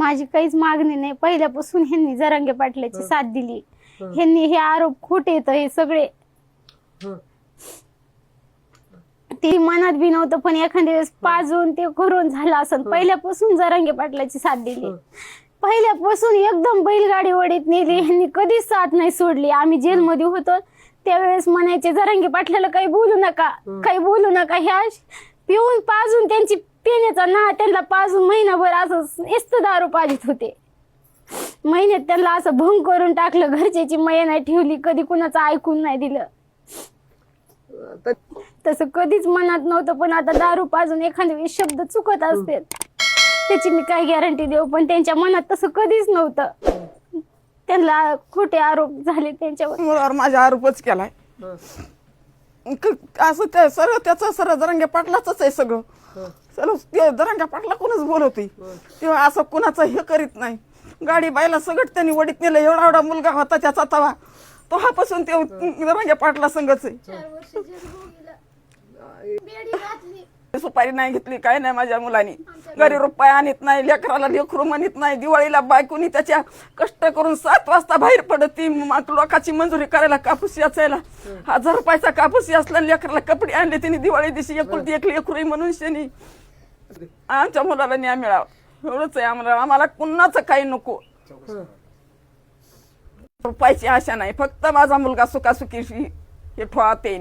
माझी काहीच मागणी नाही. पहिल्यापासून ह्यांनी जरांगे पाटलाची साथ दिली. ह्यांनी हे आरोप खोटे येत हे सगळे. ते मनात बी नव्हतं पण एखाद्या वेळेस पाजून ते करून झालं असं. पहिल्यापासून जरांगे पाटलाची साथ दिली. पहिल्यापासून एकदम बैलगाडी वडीत नेली. ह्यांनी कधीच साथ नाही सोडली. आम्ही जेलमध्ये होतो. त्यावेळेस म्हणायचे जरांगे पाटलाला काही बोलू नका. काही बोलू नका. ह्या पिऊन पाजून त्यांची पिण्याचा ना त्यांना पाजून महिनाभर असं इस्त दारू पाजित होते. महिन्यात त्यांना असं भंग करून टाकलं घरच्याची मया नाही ठेवली कधी कुणाचं ऐकून नाही दिलं. तसं कधीच मनात नव्हतं पण आता दारू पाजून एखाद्या वेळेस शब्द चुकत असते त्याची मी काय गॅरंटी देऊ पण त्यांच्या मनात तसं कधीच नव्हतं. त्यांना खोटे आरोप झाले त्यांच्यावर. मुलावर माझा आरोपच केलाय. क- असं ते सर्व त्याचं सर्व दरंग्या पाटलाच आहे सगळं. सर्व ते दरंग्या पाटला कोणच बोलवते. तेव्हा असं कुणाचं हे करीत नाही. गाडी बायला सगळं त्यांनी वडीत नेलं. एवढा एवढा मुलगा होता त्याचा तवा. तेव्हापासून ते दरंग्या पाटला संघच आहे. सुपारी नाही घेतली काय नाही माझ्या मुलांनी. घरी रुपये आणत नाही लेकराला लेकरू म्हणत नाही दिवाळीला बायकोनी त्याच्या कष्ट करून सात वाजता बाहेर पडत. ती लोकांची मंजुरी करायला कापूस याचायला. हजार रुपयाचा कापूस असला लेकराला कपडे आणले तिने दिवाळी दिवशी एकुलती एक लेकरू म्हणून शेनी. आमच्या मुलाला न्याय मिळावा एवढंच आहे आम्हाला आम्हाला कुणाचं काही नको. रुपयाची आशा नाही. फक्त माझा मुलगा सुखासुखी हे ठोळा ते